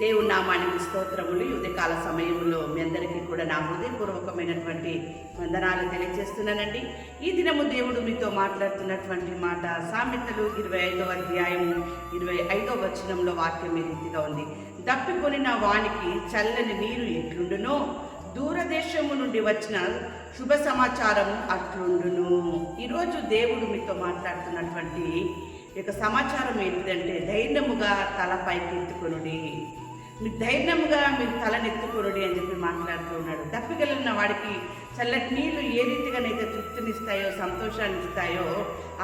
దేవుడు నామానికి స్తోత్రములు. యుద్ధకాల ఉదయకాల సమయంలో మీ అందరికీ కూడా నా హృదయపూర్వకమైనటువంటి వందనాలు తెలియజేస్తున్నానండి. ఈ దినము దేవుడు మీతో మాట్లాడుతున్నటువంటి మాట సామెతలు ఇరవై ఐదవ అధ్యాయము ఇరవై ఐదవ వచనంలో వాక్యం ఈ రీతిగా ఉంది. దప్పికొనిన వానికి చల్లని నీరు ఎట్లుండునో దూరదేశము నుండి వచ్చిన శుభ సమాచారం అట్లుండును. ఈరోజు దేవుడు మీతో మాట్లాడుతున్నటువంటి యొక్క సమాచారం ఏంటిదంటే ధైర్యముగా తల పైకెత్తుకొనుడి. మీరు ధైర్యముగా మీరు తలనెత్తుకోరడి అని చెప్పి మాట్లాడుతూ ఉన్నాడు. తప్పిగలిగిన వాడికి చల్లటి నీళ్ళు ఏ రీతిగానైతే తృప్తినిస్తాయో సంతోషాన్ని ఇస్తాయో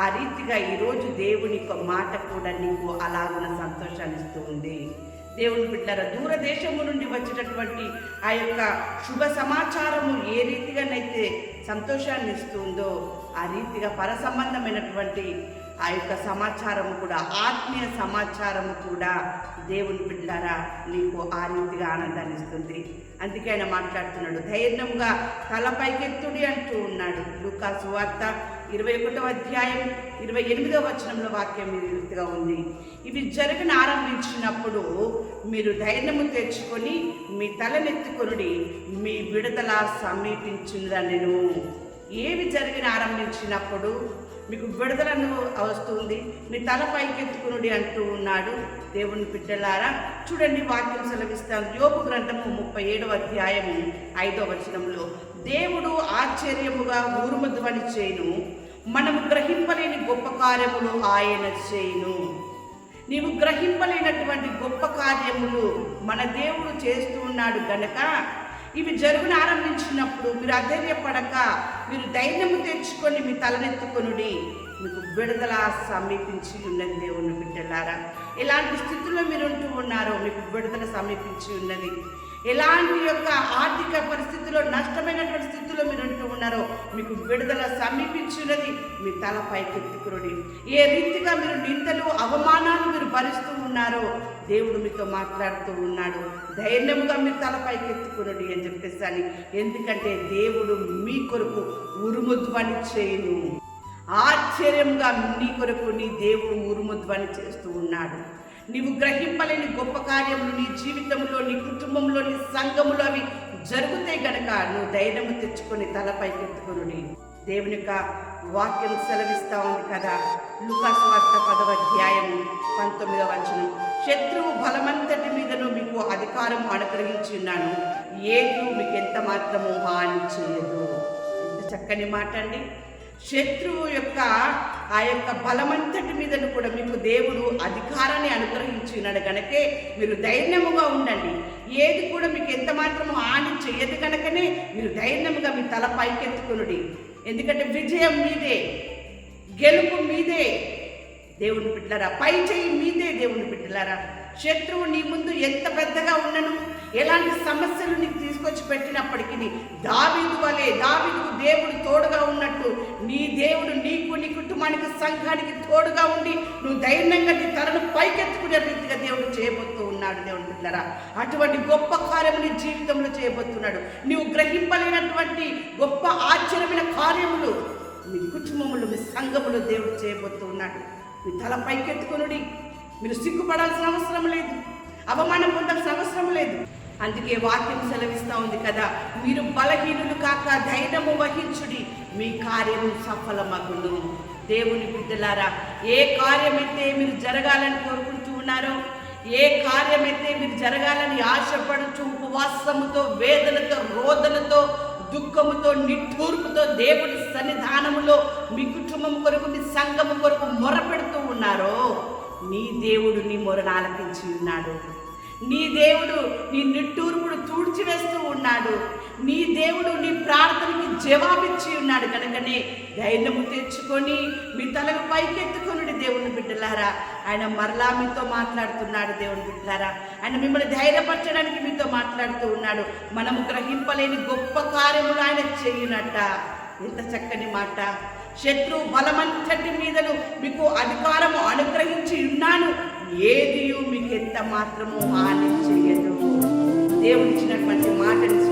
ఆ రీతిగా ఈరోజు దేవుని యొక్క మాట కూడా నీకు అలాగున సంతోషాన్ని ఇస్తూ ఉంది. దేవుని బిడ్డల దూరదేశము నుండి వచ్చినటువంటి ఆ యొక్క శుభ సమాచారము ఏ రీతిగానైతే సంతోషాన్ని ఇస్తుందో ఆ రీతిగా పర సంబంధమైనటువంటి ఆ యొక్క సమాచారము కూడా ఆత్మీయ సమాచారము కూడా దేవుని బిడ్డారా నీకు ఆ రీతిగా ఆనందాన్ని ఇస్తుంది అందుకే ఆయన మాట్లాడుతున్నాడు ధైర్యంగా తలపైకెత్తుడి అంటూ ఉన్నాడు. లూకా సువార్త ఇరవై ఒకటో అధ్యాయం ఇరవై ఎనిమిదో వచనంలో వాక్యం ఈ రీతిగా ఉంది. ఇవి జరగని ఆరంభించినప్పుడు మీరు ధైర్యము తెచ్చుకొని మీ తలనెత్తుకొనుడి మీ విడుదల సమీపించిందనెను ఏవి జరిగిన ఆరంభించినప్పుడు మీకు విడుదలను వస్తుంది మీ తల పైకెత్తుకునుడి అంటూ ఉన్నాడు దేవుని బిడ్డలారా. చూడండి వాక్యం సెలవిస్తాను. యోపు గ్రంథము ముప్పై ఏడవ అధ్యాయము ఐదవ వచనంలో దేవుడు ఆశ్చర్యముగా ఊరుమధ్వని చేయును. మనము గ్రహింపలేని గొప్ప కార్యములు ఆయన చేయును. నీవు గ్రహింపలేనటువంటి గొప్ప కార్యములు మన దేవుడు చేస్తూ ఉన్నాడు గనక ఇవి జరుగును ఆరంభించినప్పుడు మీరు అధైర్యపడక మీరు ధైర్యము తెచ్చుకొని తలనెత్తుకొనుడి. మీకు విడుదల సమీపించి ఉన్నది దేవుని బిడ్డలారా. ఎలాంటి స్థితిలో మీరు ఉంటూ ఉన్నారో మీకు విడుదల సమీపించి ఉన్నది ఎలాంటి యొక్క ఆర్థిక పరిస్థితుల్లో నష్టమైనటువంటి స్థితిలో మీరు ఉంటూ ఉన్నారో మీకు విడుదల సమీపించినది మీ తల పైకెత్తుకురుడి ఏ రీతిగా మీరు నిందలు అవమానాలు మీరు భరిస్తూ ఉన్నారో. దేవుడు మీతో మాట్లాడుతూ ఉన్నాడు. ధైర్యముగా మీరు తలపైకి పైకెత్తుకునుడి అని చెప్పేసి ఎందుకంటే దేవుడు మీ కొరకు ఉరుముధ్వని చేయను. ఆశ్చర్యంగా నీ కొరకు నీ దేవుడు ఉరుముధ్వని చేస్తూ ఉన్నాడు. నీవు గ్రహింపలేని గొప్ప కార్యములు నీ జీవితంలో నీ కుటుంబంలో నీ సంఘములో అవి జరుగుతాయి గనక నువ్వు ధైర్యము తెచ్చుకొని తలపైకెత్తుకుని దేవుని యొక్క వాక్యం సెలవిస్తా ఉంది కదా. లుకాస్ వార్త పదవ అధ్యాయము పంతొమ్మిదవ వచనం. శత్రువు బలమంతటి మీదను మీకు అధికారం అనుగ్రహించి ఉన్నాను ఏది మీకు ఎంత మాత్రము హాని చేయదు. ఎంత చక్కని మాట అండి. శత్రువు యొక్క ఆ యొక్క బలమంతటి మీదను కూడా మీకు దేవుడు అధికారాన్ని అనుగ్రహించి ఉన్నాడు. కనుకే మీరు ధైర్యముగా ఉండండి. ఏది కూడా మీకు ఎంత మాత్రము హాని చేయదు కనుకనే మీరు ధైర్యముగా మీ తల పైకెత్తుకునుడి. ఎందుకంటే విజయం మీదే గెలుపు మీదే దేవుని బిడ్డలారా. పై చేయి మీదే దేవుని బిడ్డలారా. శత్రువు నీ ముందు ఎంత పెద్దగా ఉన్నను ఎలాంటి సమస్యలు నీకు తీసుకొచ్చి పెట్టినప్పటికీ దావీదు వలె దావీదుకు దేవుడు తోడుగా ఉన్నట్టు నీ దేవుడు నీకు నీ కుటుంబానికి సంఘానికి తోడుగా ఉండి నువ్వు ధైర్యంగా నీ తలను పైకెత్తుకునే రీతిగా దేవుడు చేయబోతూ ఉన్నాడు దేవుడు బిడ్డరా అటువంటి గొప్ప కార్యం నీ జీవితంలో చేయబోతున్నాడు. నీవు గ్రహింపలేనటువంటి గొప్ప ఆశ్చర్యమైన కార్యములు మీ కుటుంబములు మీ సంఘములు దేవుడు చేయబోతూ ఉన్నాడు. మీ తల పైకెత్తుకునుడి. మీరు సిగ్గుపడాల్సిన అవసరం లేదు. అవమానం పొందాల్సిన అవసరం లేదు. అందుకే వాక్యం సెలవిస్తూ ఉంది కదా మీరు బలహీనులు కాక ధైర్యము వహించుడి. మీ కార్యము సఫలమగును. దేవుని బిడ్డలారా ఏ కార్యమైతే మీరు జరగాలని కోరుకుంటూ ఉన్నారో ఏ కార్యమైతే మీరు జరగాలని ఆశపడుచు ఉపవాసముతో వేదనతో రోదనతో దుఃఖముతో నిట్టూర్పుతో దేవుడి సన్నిధానములో మీ కుటుంబం కొరకు మీ సంఘము కొరకు మొరపెడుతూ ఉన్నారో నీ దేవుడు నీ మొరను ఆలకించి ఉన్నాడు. నీ దేవుడు నీ నిట్టూర్పుడు తూడ్చివేస్తూ ఉన్నాడు. నీ దేవుడు నీ ప్రార్థనకి జవాబిచ్చి ఉన్నాడు కనుకనే. ధైర్యము తెచ్చుకొని మీ తలకు పైకెత్తుకొని దేవుని బిడ్డలారా. ఆయన మరలా మీతో మాట్లాడుతున్నాడు దేవుని బిడ్డలారా. ఆయన మిమ్మల్ని ధైర్యపరచడానికి మీతో మాట్లాడుతూ ఉన్నాడు. మనము గ్రహింపలేని గొప్ప కార్యములు ఆయన చేయునట్ట ఎంత చక్కని మాట. శత్రు బలమంతటి మీదను మీకు అధికారము అనుగ్రహించి ఉన్నాను. ఏది మాత్రము హాని చేయదు దేవుడు ఇచ్చినటువంటి మాటను